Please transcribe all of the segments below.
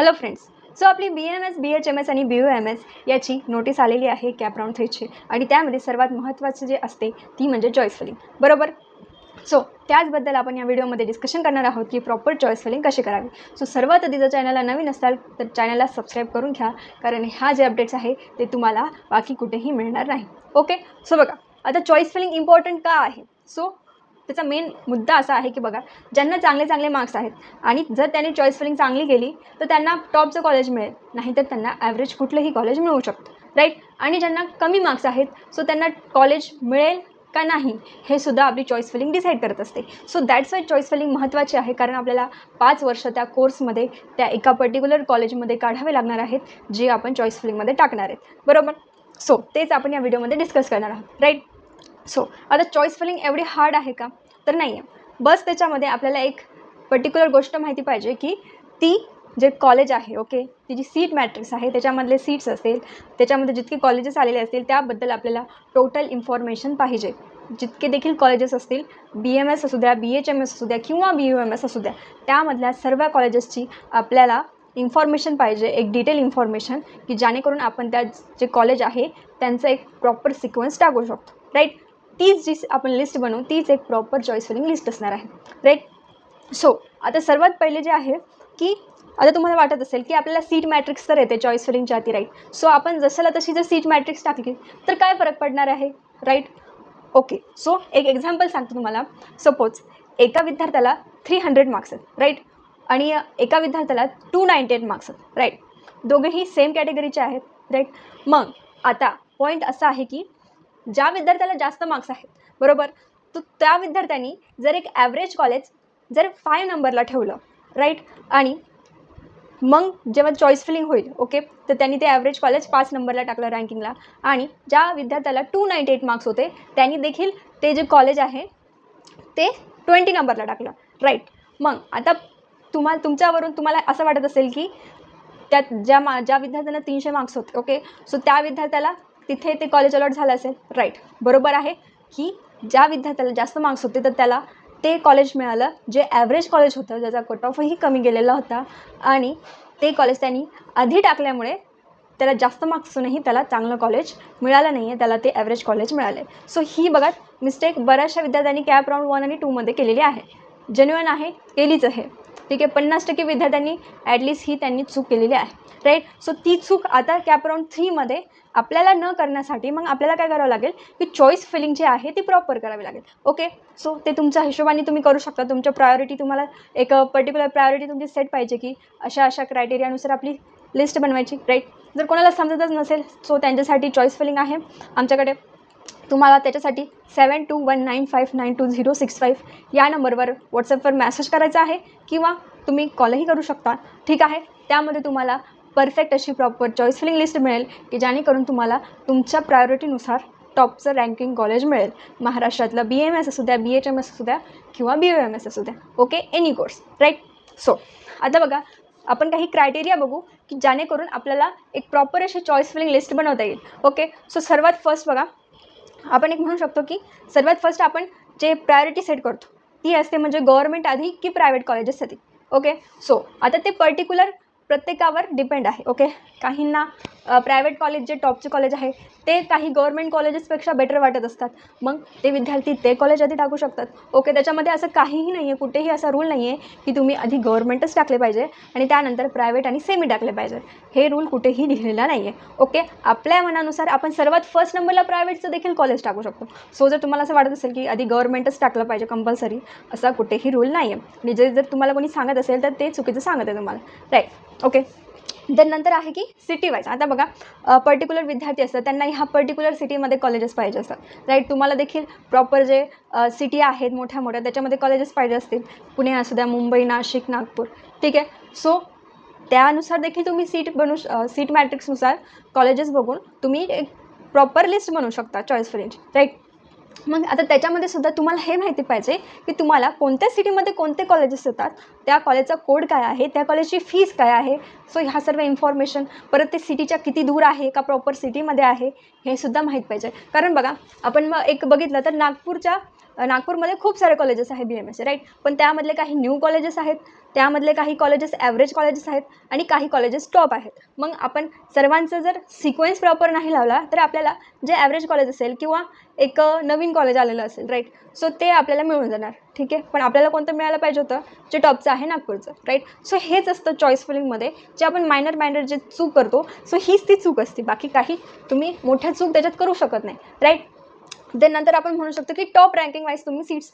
Hello friends so आपली B M S B H M S आणि B U M S याची notice आलेली आहे कॅप राऊंड थ्रीची आणि त्यामध्ये सर्वात महत्त्वाचं जे असते ती म्हणजे चॉईस फिलिंग बरोबर? सो त्याचबद्दल आपण या व्हिडिओमध्ये डिस्कशन करणार आहोत की प्रॉपर चॉईस फिलिंग कशी करावी. सो सर्वात आधी जर चॅनलला नवीन असाल तर चॅनलला सबस्क्राईब करून घ्या कारण ह्या जे अपडेट्स आहे ते तुम्हाला बाकी कुठेही मिळणार नाही. ओके सो बघा. आता चॉईस फिलिंग इम्पॉर्टंट का आहे? सो त्याचा मेन मुद्दा असा आहे की बघा ज्यांना चांगले चांगले मार्क्स आहेत आणि जर त्यांनी चॉईस फिलिंग चांगली केली तर त्यांना टॉपचं कॉलेज मिळेल. नाहीतर त्यांना ॲव्हरेज कुठलंही कॉलेज मिळू शकतं. राईट आणि ज्यांना कमी मार्क्स आहेत सो त्यांना कॉलेज मिळेल का नाही हे सुद्धा आपली चॉईस फिलिंग डिसाईड करत असते. So that's why choice filling महत्त्वाची आहे कारण आपल्याला पाच वर्ष त्या कोर्समध्ये त्या एका पर्टिक्युलर कॉलेजमध्ये काढावे लागणार आहेत जे आपण चॉईस फिलिंगमध्ये टाकणार आहेत. बरोबर? सो तेच आपण या व्हिडिओमध्ये डिस्कस करणार आहोत. राईट सो आता चॉईस फिलिंग एवढी हार्ड आहे का? तर नाही आहे बस त्याच्यामध्ये आपल्याला एक पर्टिक्युलर गोष्ट माहिती पाहिजे की ती जे कॉलेज आहे ओके ती जी सीट मॅट्रिक्स आहे त्याच्यामधले सीट्स असेल त्याच्यामध्ये जितके कॉलेजेस आलेले असतील त्याबद्दल आपल्याला टोटल इन्फॉर्मेशन पाहिजे. जितके देखील कॉलेजेस असतील बी एम एस असू द्या बी एच एम एस असू द्या किंवा बी यू एम एस असू द्या त्यामधल्या सर्व कॉलेजेसची आपल्याला इन्फॉर्मेशन पाहिजे एक डिटेल इन्फॉर्मेशन की जेणेकरून आपण त्या जे कॉलेज आहे त्यांचं एक प्रॉपर सिक्वेन्स टाकू शकतो. राईट तीच जी आपण लिस्ट बनवू तीच एक प्रॉपर चॉईस फिलिंग लिस्ट असणार आहे. राईट सो आता सर्वात पहिले जे आहे की आता तुम्हाला वाटत असेल की आपल्याला सीट मॅट्रिक्स तर येते चॉईस फिलिंगच्या आधी राईट सो आपण जसाला तशी जर सीट मॅट्रिक्स टाकली तर काय फरक पडणार आहे? राईट ओके सो एक एक्झाम्पल सांगतो तुम्हाला. सपोज एका विद्यार्थ्याला थ्री हंड्रेड मार्क्स आहेत राईट आणि एका विद्यार्थ्याला टू नाईंटी एट मार्क्स आहेत राईट दोघेही सेम कॅटेगरीचे आहेत राईट मग आता पॉईंट असा आहे की ज्या विद्यार्थ्याला जास्त मार्क्स आहेत बरोबर? तर त्या विद्यार्थ्यांनी जर एक ॲव्हरेज कॉलेज जर फाय नंबरला ठेवलं राईट आणि मग जेव्हा चॉईस फिलिंग होईल ओके तर त्यांनी ते ॲव्हरेज कॉलेज पाच नंबरला टाकलं रँकिंगला आणि ज्या विद्यार्थ्याला टू नाईंटी एट मार्क्स होते त्यांनी देखील ते जे कॉलेज आहे ते ट्वेंटी नंबरला टाकलं राईट मग आता तुम्हाला तुमच्यावरून तुम्हाला असं वाटत असेल की त्यात ज्या मा ज्या विद्यार्थ्यांना तीनशे मार्क्स होते ओके सो त्या विद्यार्थ्याला तिथे ते कॉलेज अलॉट झालं असेल. राईट बरोबर आहे की ज्या विद्यार्थ्याला जास्त मार्क्स होते तर त्याला ते कॉलेज मिळालं. जे ॲव्हरेज कॉलेज होतं ज्याचा कट ऑफही कमी गेलेला होता आणि ते कॉलेज त्यांनी आधी टाकल्यामुळे त्याला जास्त मार्क्सूनही त्याला चांगलं कॉलेज मिळालं नाही आहे त्याला ते ॲव्हरेज कॉलेज मिळालं आहे सो ही बघा मिस्टेक बऱ्याचशा विद्यार्थ्यांनी कॅप राऊंड वन आणि टूमध्ये केलेली आहे. जेन्युअन आहे केलीच आहे. ठीक आहे? पन्नास टक्के विद्यार्थ्यांनी ॲटलिस्ट ही त्यांनी चूक केलेली आहे. राईट सो ती चूक आता कॅप राऊंड थ्रीमध्ये आपल्याला न करण्यासाठी मग आपल्याला काय करावं लागेल? की चॉईस फिलिंग जी आहे ती प्रॉपर करावी लागेल. ओके सो ते तुमच्या हिशोबाने तुम्ही करू शकता. तुमच्या प्रायोरिटी तुम्हाला एक पर्टिक्युलर प्रायोरिटी तुमची सेट पाहिजे की अशा अशा क्रायटेरियानुसार आपली लिस्ट बनवायची. राईट जर कोणाला समजतच नसेल सो त्यांच्यासाठी चॉईस फिलिंग आहे आमच्याकडे. तुम्हाला त्याच्यासाठी seven two one nine five nine two zero six five या नंबरवर व्हॉट्सअपवर मॅसेज करायचा आहे किंवा तुम्ही कॉलही करू शकता. ठीक आहे? त्यामध्ये तुम्हाला परफेक्ट अशी प्रॉपर चॉईस फिलिंग लिस्ट मिळेल की जेणेकरून तुम्हाला तुमच्या प्रायोरिटीनुसार टॉपचं रँकिंग कॉलेज मिळेल. महाराष्ट्रातलं बी एम एस असू द्या बी एच एम एस असू द्या किंवा बी यू एम एस असू द्या. Okay any course right so आता बघा आपण काही क्रायटेरिया बघू की जेणेकरून आपल्याला एक प्रॉपर अशी चॉईस फिलिंग लिस्ट बनवता येईल. ओके सो सर्वात फर्स्ट बघा आपण एक म्हणू शकतो की सर्वात फर्स्ट आपण जे प्रायोरिटी सेट करतो ती असते म्हणजे गव्हर्मेंट आधी की प्रायव्हेट कॉलेजेससाठी ओके सो आता ते पर्टिक्युलर प्रत्येकावर डिपेंड आहे. ओके काहींना प्रायव्हेट कॉलेज जे टॉपचे कॉलेज आहे ते काही गव्हर्मेंट कॉलेजेसपेक्षा बेटर वाटत असतात. मग ते विद्यार्थी ते कॉलेज आधी टाकू शकतात. ओके त्याच्यामध्ये असं काहीही नाही आहे कुठेही असा रूल नाही आहे की तुम्ही आधी गव्हर्मेंटच टाकले पाहिजे आणि त्यानंतर प्रायव्हेट आणि सेमी टाकले पाहिजे. हे रूल कुठेही लिहिलेला नाही आहे ओके आपल्या मनानुसार आपण सर्वात फर्स्ट नंबरला प्रायव्हेटचं देखील कॉलेज टाकू शकतो. सो जर तुम्हाला असं वाटत असेल की आधी गव्हर्मेंटच टाकलं पाहिजे कंपल्सरी असा कुठेही रूल नाही आहे म्हणजे जर तुम्हाला कोणी सांगत असेल तर ते चुकीचं सांगत आहे तुम्हाला. राईट ओके देन नंतर आहे की सिटी वाईज आता बघा पर्टिक्युलर विद्यार्थी असतात त्यांना ह्या पर्टिक्युलर सिटीमध्ये कॉलेजेस पाहिजे असतात. राईट तुम्हाला देखील प्रॉपर जे सिटी आहेत मोठ्या मोठ्या त्याच्यामध्ये कॉलेजेस पाहिजे असतील. पुणे असू द्या मुंबई नाशिक नागपूर. ठीक आहे? सो त्यानुसार देखील तुम्ही सीट बनू सीट मॅट्रिक्सनुसार कॉलेजेस बघून तुम्ही एक प्रॉपर लिस्ट बनवू शकता चॉईस फ्रेंच राईट मग आता त्याच्यामध्ये सुद्धा तुम्हाला हे माहिती पाहिजे की तुम्हाला कोणत्या सिटीमध्ये कोणते कॉलेजेस येतात त्या कॉलेजचा कोड काय आहे त्या कॉलेजची फीस काय आहे? सो ह्या सर्व इन्फॉर्मेशन परत ते सिटीच्या किती दूर आहे का प्रॉपर सिटीमध्ये आहे हे सुद्धा माहीत पाहिजे. कारण बघा आपण मग एक बघितलं तर नागपूरच्या नागपूरमध्ये खूप सारे कॉलेजेस आहे बी एम एसचे राईट पण त्यामधले काही न्यू कॉलेजेस आहेत त्यामधले काही कॉलेजेस ॲव्हरेज कॉलेजेस आहेत आणि काही कॉलेजेस टॉप आहेत. मग आपण सर्वांचं जर सिक्वेन्स प्रॉपर नाही लावला तर आपल्याला जे ॲव्हरेज कॉलेज असेल किंवा एक नवीन कॉलेज आलेलं असेल राईट सो ते आपल्याला मिळून जाणार ठीक आहे? पण आपल्याला कोणतं मिळायला पाहिजे होतं? जे टॉपचं आहे नागपूरचं राईट सो हेच असतं चॉईस फिलिंगमध्ये जे आपण मायनर मायनर जे चूक करतो सो हीच ती चूक असते. बाकी काही तुम्ही मोठ्या चूक त्याच्यात करू शकत नाही राईट देन नंतर आपण म्हणू शकतो की टॉप रँकिंग वाईज तुम्ही सीट्स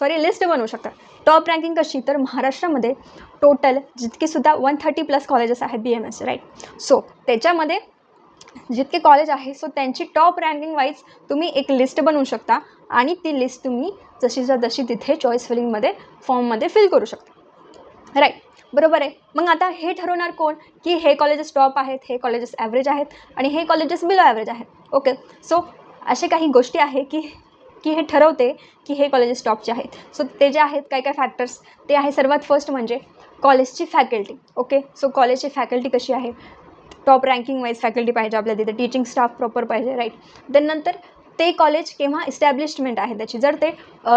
सॉरी लिस्ट बनवू शकता. टॉप रँकिंग कशी? तर महाराष्ट्रामध्ये टोटल जितकेसुद्धा वन थर्टी प्लस कॉलेजेस आहेत B M S right so त्याच्यामध्ये जितके कॉलेज आहे सो त्यांची टॉप रँकिंग वाईज तुम्ही एक लिस्ट बनवू शकता आणि ती लिस्ट तुम्ही जशीच्या जशी तिथे चॉईस फिलिंगमध्ये फॉर्ममध्ये फिल करू शकता. राईट बरोबर आहे? मग आता हे ठरवणार कोण? की हे कॉलेजेस टॉप आहेत हे कॉलेजेस ॲव्हरेज आहेत आणि हे कॉलेजेस बिलो ॲव्हरेज आहेत. ओके सो असे काही गोष्टी आहे की की हे ठरवते की हे कॉलेजेस टॉपचे आहेत. सो ते जे आहेत काय काय फॅक्टर्स ते आहे सर्वात फर्स्ट म्हणजे कॉलेजची फॅकल्टी ओके सो कॉलेजची फॅकल्टी कशी आहे? टॉप रँकिंग वाईज फॅकल्टी पाहिजे आपल्या तिथे. टीचिंग स्टाफ प्रॉपर पाहिजे राईट देन नंतर ते कॉलेज केव्हा इस्टॅब्लिशमेंट आहे त्याची. जर ते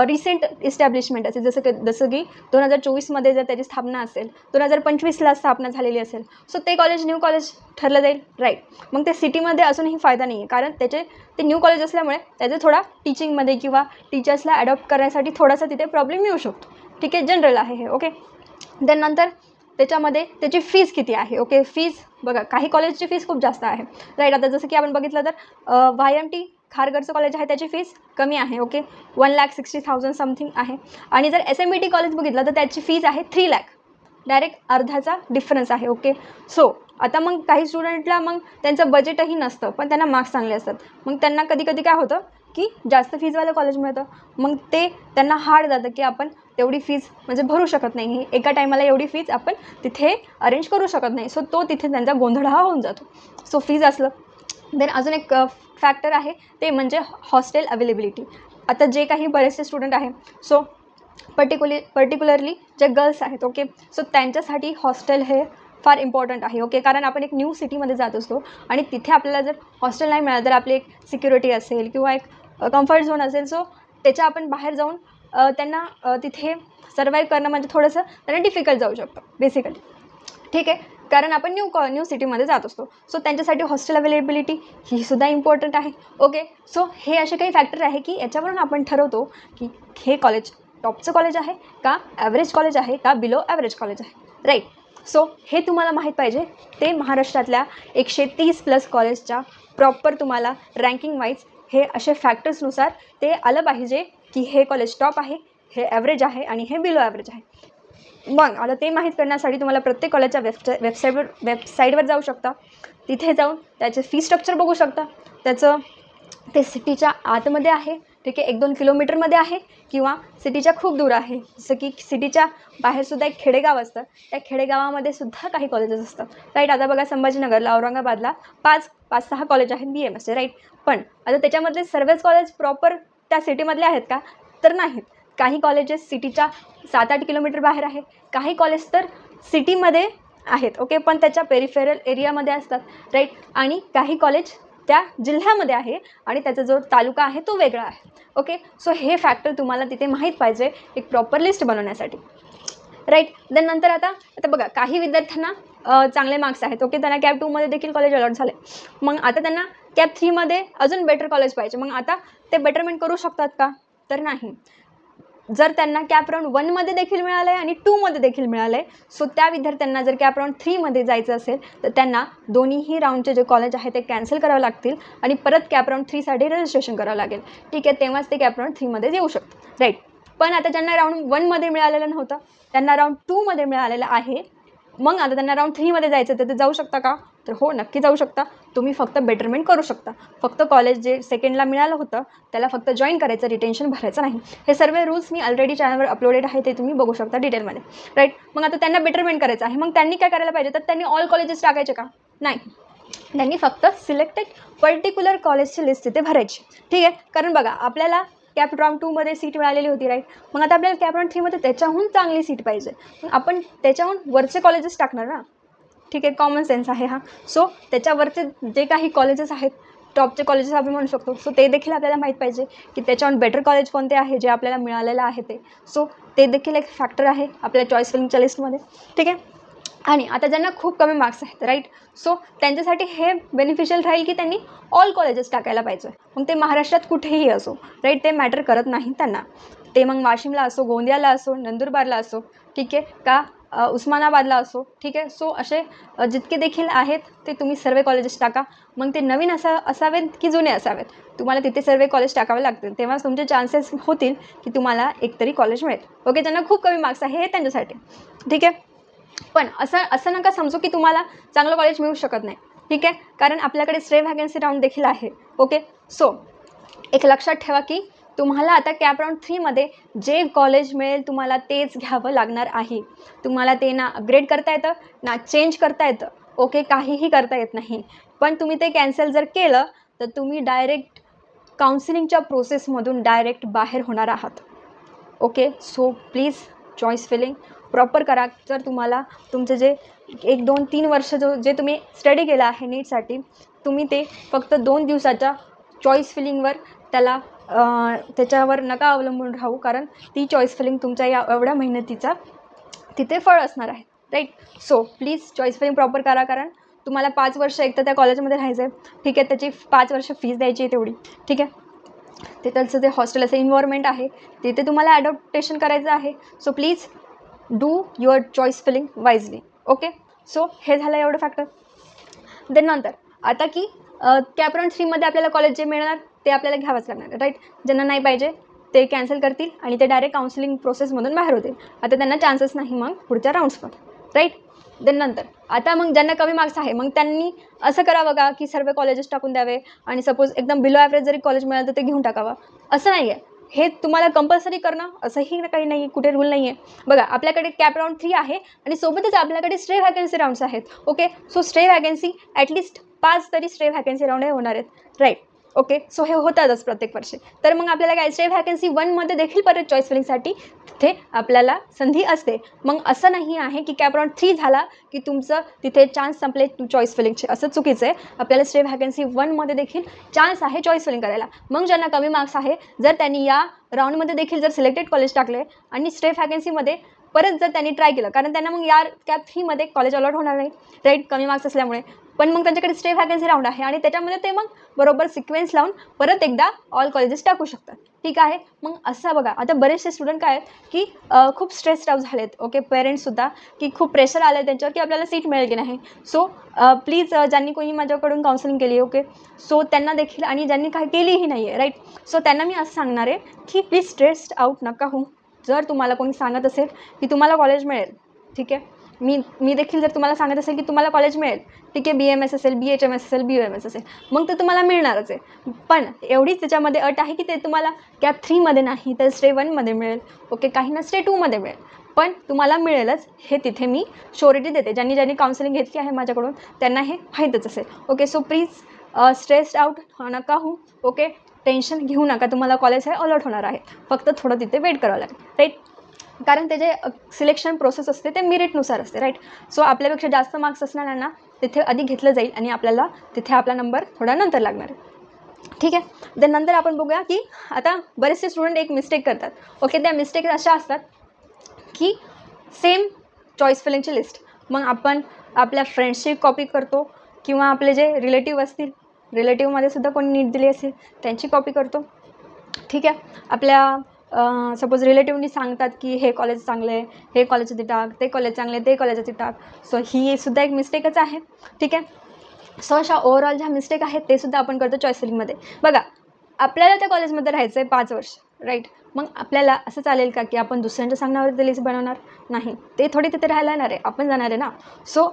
रिसेंट इस्टॅब्लिशमेंट असेल जसं की जसं की दोन हजार चोवीसमध्ये जर त्याची स्थापना असेल दोन हजार पंचवीसला स्थापना झालेली असेल सो ते कॉलेज न्यू कॉलेज ठरलं जाईल राईट मग ते सिटीमध्ये असूनही फायदा नाही आहे कारण त्याचे ते न्यू कॉलेज असल्यामुळे त्याचे थोडा टीचिंगमध्ये किंवा टीचर्सला अडॉप्ट करण्यासाठी थोडासा तिथे प्रॉब्लेम येऊ शकतो. ठीक आहे? जनरल आहे हे ओके देन नंतर त्याच्यामध्ये त्याची फीज किती आहे ओके फीज बघा काही कॉलेजची फीज खूप जास्त आहे. राईट आता जसं की आपण बघितलं तर वाय एम टी खारघरचं कॉलेज आहे त्याची फीज कमी आहे okay one lakh sixty thousand something आहे. आणि जर S M B T college बघितलं तर त्याची फीज आहे थ्री लॅक डायरेक्ट अर्ध्याचा डिफरन्स आहे ओके सो आता मग काही स्टुडंटला मग त्यांचं बजेटही नसतं पण त्यांना मार्क्स चांगले असतात. मग त्यांना कधी कधी काय होतं की जास्त फीजवालं कॉलेज मिळतं. मग ते त्यांना हार्ड जातं की आपण तेवढी फीज म्हणजे भरू शकत नाही. एका टायमाला एवढी फीज आपण तिथे अरेंज करू शकत नाही. सो तो तिथे त्यांचा गोंधळ हा होऊन जातो. सो फीज असलं देन अजून एक फॅक्टर आहे ते म्हणजे हॉस्टेल अवेलेबिलिटी आता जे काही बरेचसे स्टुडंट आहे सो पर्टिक्युलर पर्टिक्युलरली जे गर्ल्स आहेत ओके सो त्यांच्यासाठी हॉस्टेल हे फार इम्पॉर्टंट आहे ओके कारण आपण एक न्यू सिटीमध्ये जात असतो आणि तिथे आपल्याला जर हॉस्टेल नाही मिळालं तर आपली एक सिक्युरिटी असेल किंवा एक कम्फर्ट झोन असेल सो त्याच्या आपण बाहेर जाऊन त्यांना तिथे सर्वाईव्ह करणं म्हणजे थोडंसं त्यांना डिफिकल्ट जाऊ शकतं बेसिकली ठीक आहे? कारण आपण न्यू कॉ न्यू सिटीमध्ये जात असतो. सो त्यांच्यासाठी हॉस्टेल अवेलेबिलिटी ही सुद्धा इम्पॉर्टंट आहे. ओके सो हे असे काही फॅक्टर आहे की याच्यावरून आपण ठरवतो की हे कॉलेज टॉपचं कॉलेज आहे का ॲव्हरेज कॉलेज आहे का बिलो ॲव्हरेज कॉलेज आहे? राईट सो हे तुम्हाला माहीत पाहिजे. ते महाराष्ट्रातल्या एकशे तीस प्लस कॉलेजच्या प्रॉपर तुम्हाला रँकिंग वाईज हे असे फॅक्टर्सनुसार ते आलं पाहिजे की हे कॉलेज टॉप आहे हे ॲव्हरेज आहे आणि हे बिलो ॲव्हरेज आहे. मग आता ते माहीत करण्यासाठी तुम्हाला प्रत्येक कॉलेजच्या वेबसा वेबसाईटवर वेबसाईटवर जाऊ शकता. तिथे जाऊन त्याचे फी स्ट्रक्चर बघू शकता. त्याचं ते सिटीच्या आतमध्ये आहे. ठीक आहे? एक दोन किलोमीटरमध्ये आहे किंवा सिटीच्या खूप दूर आहे. जसं की सिटीच्या बाहेरसुद्धा एक खेडेगाव असतं. त्या खेडेगावामध्ये सुद्धा काही कॉलेजेस असतात. राईट आता बघा संभाजीनगरला औरंगाबादला पाच पाच सहा कॉलेज आहेत बी एम एसचे राईट पण आता त्याच्यामधले सर्वच कॉलेज प्रॉपर त्या सिटीमधले आहेत का? तर नाहीत. काही कॉलेजेस सिटीच्या सात आठ किलोमीटर बाहेर आहे काही कॉलेज तर सिटीमध्ये आहेत ओके पण त्याच्या पेरिफेरल एरियामध्ये असतात राईट आणि काही कॉलेज त्या जिल्ह्यामध्ये आहे आणि त्याचा जो तालुका आहे तो वेगळा आहे ओके सो हे फॅक्टर तुम्हाला तिथे माहीत पाहिजे एक प्रॉपर लिस्ट बनवण्यासाठी. राईट देन नंतर आता आता बघा काही विद्यार्थ्यांना चांगले मार्क्स आहेत ओके त्यांना कॅब टूमध्ये देखील कॉलेज अलॉट झाले मग आता त्यांना कॅब थ्रीमध्ये अजून बेटर कॉलेज पाहिजे. मग आता ते बेटरमेंट करू शकतात का? तर नाही. जर त्यांना कॅप राऊंड वनमध्ये देखील मिळालं आहे आणि टूमध्ये देखील मिळालं आहे सो त्या विद्यार्थ्यांना जर कॅप राऊंड थ्रीमध्ये जायचं असेल तर त्यांना दोन्हीही राऊंडचे जे कॉलेज आहे ते कॅन्सल करावं लागतील आणि परत कॅप राऊंड थ्रीसाठी रजिस्ट्रेशन करावं लागेल. ठीक आहे तेव्हाच ते कॅप राऊंड थ्रीमध्ये येऊ शकतात राईट पण आता ज्यांना राऊंड वनमध्ये मिळालेलं नव्हतं त्यांना राऊंड टूमध्ये मिळालेलं आहे मग आता त्यांना राऊंड थ्रीमध्ये जायचं तर ते जाऊ शकता का? तर हो नक्की जाऊ शकता. तुम्ही फक्त बेटरमेंट करू शकता. फक्त कॉलेज जे सेकंडला मिळालं होतं त्याला फक्त जॉईन करायचं रिटेन्शन भरायचं नाही. हे सर्व रूल्स मी ऑलरेडी चॅनलवर अपलोडेड आहे ते तुम्ही बघू शकता डिटेलमध्ये राईट मग आता त्यांना बेटरमेंट करायचं आहे. मग त्यांनी काय करायला पाहिजे? तर त्यांनी ऑल कॉलेजेस टाकायचे का? नाही. त्यांनी फक्त सिलेक्टेड पर्टिक्युलर कॉलेजची लिस्ट तिथे भरायची. ठीक आहे? कारण बघा आपल्याला कॅप राऊंड टूमध्ये सीट मिळालेली होती राईट मग आता आपल्याला कॅप थ्रीमध्ये त्याच्याहून चांगली सीट पाहिजे. आपण त्याच्याहून वरचे कॉलेजेस टाकणार ना? ठीक आहे कॉमन सेन्स आहे हा. सो त्याच्यावरचे जे काही कॉलेजेस आहेत टॉपचे कॉलेजेस आपण म्हणू शकतो. सो ते देखील आपल्याला माहीत पाहिजे की त्याच्याहून बेटर कॉलेज कोणते आहे जे आपल्याला मिळालेलं आहे ते. सो ते देखील एक फॅक्टर आहे आपल्या चॉईस फिल्मच्या लिस्टमध्ये ठीक आहे? आणि आता ज्यांना खूप कमी मार्क्स आहेत राईट सो त्यांच्यासाठी हे बेनिफिशियल राहील की त्यांनी ऑल कॉलेजेस टाकायला पाहिजे. मग ते महाराष्ट्रात कुठेही असो राईट ते मॅटर करत नाही त्यांना. ते मग वाशिमला असो गोंदियाला असो नंदुरबारला असो ठीक आहे? का उस्मानाबादला असो ठीक आहे? सो असे जितके देखील आहेत ते तुम्ही सर्व कॉलेजेस टाका. मग ते नवीन असा असावेत की जुने असावेत? तुम्हाला तिथे सर्व कॉलेज टाकावे लागतील. तेव्हाच तुमचे चान्सेस होतील की तुम्हाला एकतरी कॉलेज मिळेल. ओके त्यांना खूप कमी मार्क्स आहे हे त्यांच्यासाठी. ठीक आहे? पण असं असं नका समजू की तुम्हाला चांगलं कॉलेज मिळू शकत नाही. ठीक आहे? कारण आपल्याकडे स्ट्रे व्हॅकन्सी राऊंड देखील आहे. ओके सो एक लक्षात ठेवा की तुम्हाला आता कॅप राऊंड थ्रीमध्ये जे कॉलेज मिळेल तुम्हाला तेच घ्यावं लागणार आहे. तुम्हाला ते ना अपग्रेड करता येतं ना चेंज करता येतं. ओके काहीही करता येत नाही. पण तुम्ही ते कॅन्सल जर केलं तर तुम्ही डायरेक्ट काउन्सिलिंगच्या प्रोसेसमधून डायरेक्ट बाहेर होणार आहात. Okay so please choice filling proper करा. जर तुम्हाला तुमचं जे एक दोन तीन वर्ष जो जे तुम्ही स्टडी केलं आहे नीटसाठी तुम्ही ते फक्त दोन दिवसाच्या चॉईस फिलिंगवर त्याला त्याच्यावर नका अवलंबून राहू. कारण ती चॉईस फिलिंग तुमच्या या एवढ्या मेहनतीचा तिथे फळ असणार आहे. Right so please choice filling proper करा. कारण तुम्हाला पाच वर्ष एक तर त्या कॉलेजमध्ये राहायचं आहे ठीक आहे त्याची पाच वर्ष फीस द्यायची आहे तेवढी. ठीक आहे? तिथलचं जे हॉस्टेल असं इन्व्हायरमेंट आहे तिथे तुम्हाला ॲडॉप्टेशन करायचं आहे. So please do your choice filling wisely okay so हे झालं एवढं फॅक्टर देन नंतर आता की कॅप थ्रीमध्ये आपल्याला कॉलेज जे मिळणार ते आपल्याला घ्यावंच लागणार. राईट ज्यांना नाही पाहिजे ते कॅन्सल करतील आणि ते डायरेक्ट काउन्सिलिंग प्रोसेसमधून बाहेर होतील. आता त्यांना चान्सेस नाही मग पुढच्या राऊंड्समध्ये राईट देन नंतर आता मग ज्यांना कमी मार्क्स आहे मग त्यांनी असं करावं का की सर्व कॉलेजेस टाकून द्यावे? आणि सपोज एकदम बिलो ॲव्हरेज जरी कॉलेज मिळालं तर ते घेऊन टाकावं? असं नाही आहे हे तुम्हाला कंपल्सरी करणं असंही काही नाही आहे कुठे रूल नाही आहे बघा आपल्याकडे कॅप राऊंड थ्री आहे आणि सोबतच आपल्याकडे स्ट्रे व्हॅकन्सी राऊंड्स आहेत. Okay so stray vacancy at least पाच तरी स्ट्रे व्हॅकन्सी राऊंड हे होणार आहेत. Right okay? सो हे होतातच प्रत्येक वर्षी. तर मग आपल्याला काय स्ट्रे व्हॅकन्सी वनमध्ये देखील परत चॉईस फिलिंगसाठी तिथे आपल्याला संधी असते. मग असं नाही आहे की कॅप राऊंड थ्री झाला की तुमचं तिथे चान्स संपले चॉईस फिलिंगचे असं चुकीचं आहे. आपल्याला स्ट्रे व्हॅकन्सी वनमध्ये देखील चान्स आहे चॉईस फिलिंग करायला. मग ज्यांना कमी मार्क्स आहे जर त्यांनी या राऊंडमध्ये देखील जर सिलेक्टेड कॉलेज टाकले आणि स्ट्रे व्हॅकन्सीमध्ये परत जर त्यांनी ट्राय केलं कारण त्यांना मग या कॅप थ्रीमध्ये कॉलेज अलॉट होणार नाही. राईट कमी मार्क्स असल्यामुळे. पण मग त्यांच्याकडे स्टे व्हॅकन्सी राऊंड आहे आणि त्याच्यामध्ये ते मग बरोबर सिक्वेन्स लावून परत एकदा ऑल कॉलेजेस टाकू शकतात. ठीक आहे? मग असं बघा. आता बरेचसे स्टुडंट काय आहेत की खूप स्ट्रेस आउट झालेत. ओके पेरेंट्ससुद्धा की खूप प्रेशर आलं आहे त्यांच्यावर की आपल्याला सीट मिळेल की नाही. सो प्लीज ज्यांनी कोणी माझ्याकडून काउन्सिलिंग केली ओके सो त्यांना देखील आणि ज्यांनी काही केलीही नाही आहे राईट सो त्यांना मी असं सांगणार आहे की प्लीज स्ट्रेस्ड आउट नका हो जर तुम्हाला कोणी सांगत असेल की तुम्हाला कॉलेज मिळेल ठीक आहे? मी मी देखील जर तुम्हाला सांगत असेल की तुम्हाला कॉलेज मिळेल ठीक आहे बी एम एस असेल बी एच एम एस असेल बी यू एम एस असेल मग ते तुम्हाला मिळणारच आहे. पण एवढीच त्याच्यामध्ये अट आहे की ते तुम्हाला कॅप थ्रीमध्ये नाही तर स्टे वनमध्ये मिळेल. ओके काही ना स्टे टूमध्ये मिळेल. पण तुम्हाला मिळेलच हे तिथे मी श्योरिटी देते. ज्यांनी ज्यांनी काउन्सिलिंग घेतली आहे माझ्याकडून त्यांना हे माहीतच असेल. Okay so please stressed out नका हो ओके टेन्शन घेऊ नका. तुम्हाला कॉलेज हे अलर्ट होणार आहे. फक्त थोडं तिथे वेट करावं लागेल. राईट कारण ते जे सिलेक्शन प्रोसेस असते ते मेरिटनुसार असते राईट सो आपल्यापेक्षा जास्त मार्क्स असणाऱ्यांना तिथे आधी घेतलं जाईल आणि आपल्याला तिथे आपला नंबर थोडा नंतर लागणार आहे. ठीक आहे? देन नंतर आपण बघूया की आता बरेचसे स्टुडंट एक मिस्टेक करतात. ओके त्या मिस्टेक अशा असतात की सेम चॉईस फिलिंगची लिस्ट मग आपण आपल्या फ्रेंड्सची कॉपी करतो किंवा आपले जे रिलेटिव्ह असतील रिलेटिव्हमध्ये सुद्धा कोणी नीट दिली असेल त्यांची कॉपी करतो. ठीक आहे? आपल्या सपोज रिलेटिव्हनी सांगतात की हे कॉलेज चांगलं आहे हे कॉलेज तिथे टाक ते कॉलेज चांगले आहे ते कॉलेज तिथे टाक. सो ही सुद्धा एक मिस्टेकच आहे. ठीक आहे? सो अशा ओव्हरऑल ज्या मिस्टेक आहेत ते सुद्धा आपण करतो चॉईस फिलिंगमध्ये बघा आपल्याला त्या कॉलेजमध्ये राहायचं आहे पाच वर्ष राईट मग आपल्याला असं चालेल का की आपण दुसऱ्यांच्या सांगण्यावर ते लिस्ट बनवणार? नाही. ते थोडी तिथे राहायला येणार आहे. आपण जाणार आहे ना? सो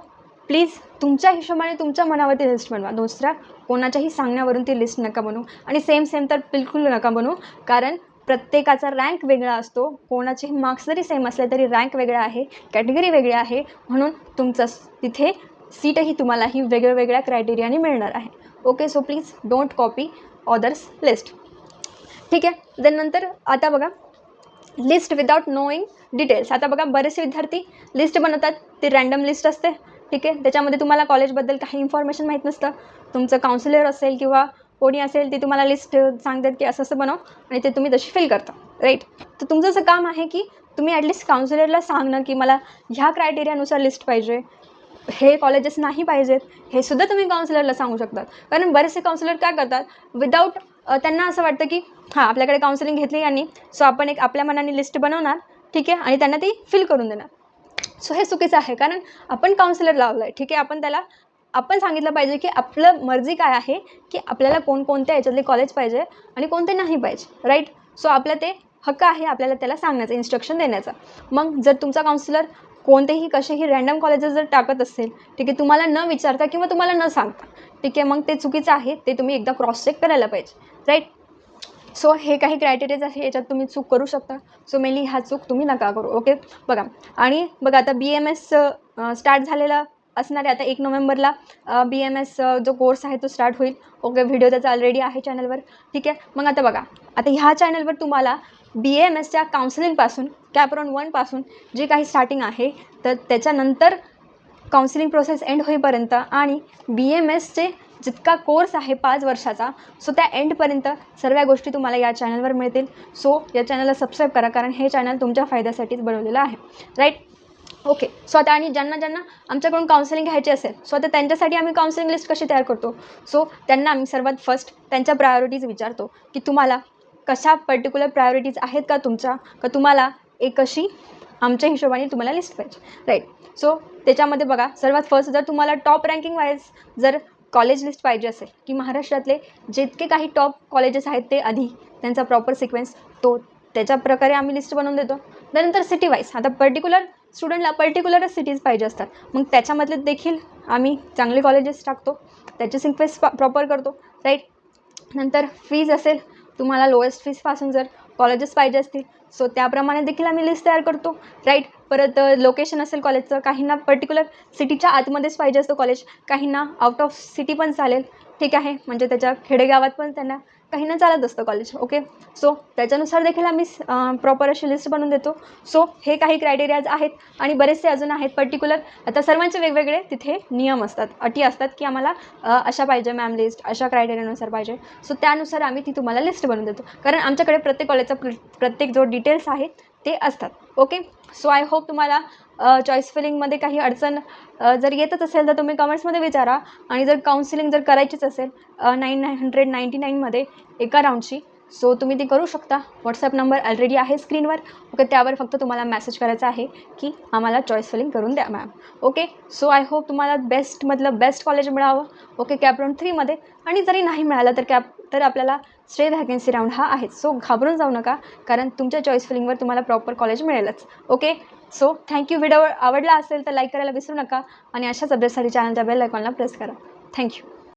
प्लीज तुमच्या हिशोबाने तुमच्या मनावरती लिस्ट बनवा. दुसऱ्या कोणाच्याही सांगण्यावरून ती लिस्ट नका बनवू. आणि सेम सेम तर बिलकुल नका बनवू. कारण प्रत्येकाचा रँक वेगळा असतो. कोणाचेही मार्क्स जरी सेम असले तरी रँक वेगळा आहे. कॅटेगरी वेगळी आहे. म्हणून तुमचं तिथे सीटही तुम्हाला ही वेगळ्या वेगळ्या क्रायटेरियाने मिळणार आहे. Okay so please don't copy others list ठीक आहे? देन नंतर आता बघा. लिस्ट विदाउट नोईंग डिटेल्स आता बघा बरेचसे विद्यार्थी लिस्ट बनवतात. ती रँडम लिस्ट असते. ठीक आहे? त्याच्यामध्ये तुम्हाला कॉलेजबद्दल काही इन्फॉर्मेशन माहीत नसतं. तुमचं काउन्सिलर असेल किंवा कोणी असेल ते तुम्हाला लिस्ट सांगतात की असं असं बनव आणि ते तुम्ही तशी फिल करता राईट तर तुमचं असं काम आहे की तुम्ही ॲटलिस्ट काउन्सिलरला सांगणं की मला ह्या क्रायटेरियानुसार लिस्ट पाहिजे हे कॉलेजेस नाही पाहिजेत हे सुद्धा तुम्ही काउन्सिलरला सांगू शकतात. कारण बरेचसे काउन्सिलर काय करतात विदाऊट त्यांना असं वाटतं की हां आपल्याकडे काउन्सिलिंग घेतली यांनी सो आपण एक आपल्या मनाने लिस्ट बनवणार ठीक आहे आणि त्यांना ती फिल करून देणार. सो हे चुकीचं आहे कारण आपण काउन्सिलर लावलं आहे ठीक आहे आपण त्याला आपण सांगितलं पाहिजे की आपलं मर्जी काय आहे की आपल्याला कोणकोणत्या याच्यातले कॉलेज पाहिजे आणि कोणते नाही पाहिजे राईट सो आपलं ते हक्क आहे आपल्याला त्याला सांगण्याचं इन्स्ट्रक्शन देण्याचा. मग जर तुमचा काउन्सिलर कोणतेही कसेही रँडम कॉलेजेस जर टाकत असेल ठीक आहे तुम्हाला न विचारता किंवा तुम्हाला न सांगता ठीक आहे मग ते चुकीचं आहे ते तुम्ही एकदा क्रॉस चेक करायला पाहिजे राईट सो हे काही क्रायटेरियाज आहे याच्यात तुम्ही चूक करू शकता. सो मेनली हा चूक तुम्ही नका करू ओके बघा आणि बघा आता बी एम एस स्टार्ट झालेला असणारे आता एक नोव्हेंबरला बी एम एस जो कोर्स आहे तो स्टार्ट होईल. ओके व्हिडिओ त्याचा ऑलरेडी आहे चॅनलवर ठीक आहे? मग आता बघा. आता ह्या चॅनलवर तुम्हाला बी एम एसच्या काउन्सिलिंगपासून कॅपरॉन वनपासून जे काही स्टार्टिंग आहे तर त्याच्यानंतर काउन्सिलिंग प्रोसेस एंड होईपर्यंत आणि बी एम एसचे जितका कोर्स आहे पाच वर्षाचा सो त्या एंडपर्यंत सर्व गोष्टी तुम्हाला या चॅनलवर मिळतील. सो या चॅनलला सबस्क्राईब करा कारण हे चॅनल तुमच्या फायद्यासाठीच बनवलेलं आहे. Right okay. सो आता आणि ज्यांना ज्यांना आमच्याकडून काउन्सिलिंग घ्यायची असेल सो आता त्यांच्यासाठी आम्ही काउन्सिलिंग लिस्ट कशी तयार करतो? सो त्यांना आम्ही सर्वात फर्स्ट त्यांच्या प्रायोरिटीज विचारतो की तुम्हाला कशा पर्टिक्युलर प्रायोरिटीज आहेत का तुमच्या? का तुम्हाला एक अशी आमच्या हिशोबाने तुम्हाला लिस्ट पाहिजे राईट सो त्याच्यामध्ये बघा सर्वात फर्स्ट जर तुम्हाला टॉप रँकिंग वाईज जर कॉलेज लिस्ट पाहिजे असेल की महाराष्ट्रातले जितके काही टॉप कॉलेजेस आहेत ते आधी त्यांचा प्रॉपर सिक्वेन्स तो त्याच्या प्रकारे आम्ही लिस्ट बनवून देतो. त्यानंतर सिटी वाईज आता पर्टिक्युलर स्टुडंटला पर्टिक्युलरच सिटीज पाहिजे असतात. मग त्याच्यामधले देखील आम्ही चांगले कॉलेजेस टाकतो. त्याचे सिक्वेन्स प्रॉपर करतो. राईट नंतर फीज असेल तुम्हाला लोएस्ट फीजपासून जर कॉलेजेस पाहिजे असतील सो त्याप्रमाणे देखील आम्ही लिस्ट तयार करतो. राईट परत लोकेशन असेल कॉलेजचं काहींना पर्टिक्युलर सिटीच्या आतमध्येच पाहिजे असतं कॉलेज काहींना आउट ऑफ सिटी पण चालेल. ठीक आहे. म्हणजे त्याच्या खेडेगावात पण त्यांना काही ना चालत असतं कॉलेज ओके सो त्याच्यानुसार देखील आम्ही प्रॉपर अशी लिस्ट बनवून देतो. सो हे काही क्रायटेरियाज आहेत आणि बरेचसे अजून आहेत. पर्टिक्युलर आता सर्वांचे वेगवेगळे तिथे नियम असतात. अटी असतात की आम्हाला अशा पाहिजे मॅम लिस्ट अशा क्रायटेरियानुसार पाहिजे. सो त्यानुसार आम्ही ती तुम्हाला लिस्ट बनवून देतो. कारण आमच्याकडे प्रत्येक कॉलेजचा प्र प्रत्येक जो डिटेल्स आहेत ते असतात. ओके सो आय होप तुम्हाला चॉईस फिलिंगमध्ये काही अडचण जर येतच असेल तर तुम्ही कमेंट्समध्ये विचारा. आणि जर काउन्सिलिंग जर करायचीच असेल नाईन नाईन हंड्रेड नाईंटी नाईनमध्ये एका राऊंडची सो तुम्ही ती करू शकता. व्हॉट्सअप नंबर ऑलरेडी आहे स्क्रीनवर ओके त्यावर फक्त तुम्हाला मेसेज करायचा आहे की आम्हाला चॉईस फिलिंग करून द्या ma'am okay so I hope तुम्हाला बेस्टमधलं बेस्ट कॉलेज मिळावं. ओके कॅप राऊंड थ्रीमध्ये आणि जरी नाही मिळालं तर कॅप तर आपल्याला स्ट्रेट व्हॅकन्सी राऊंड हा आहे. सो घाबरून जाऊ नका कारण तुमच्या चॉईस फिलिंगवर तुम्हाला प्रॉपर कॉलेज मिळेलच. Okay so thank you video आवडला असेल तर लाईक करायला विसरू नका. आणि अशाच अपडेटसाठी चॅनलच्या बेल आयकॉनला प्रेस करा. थँक्यू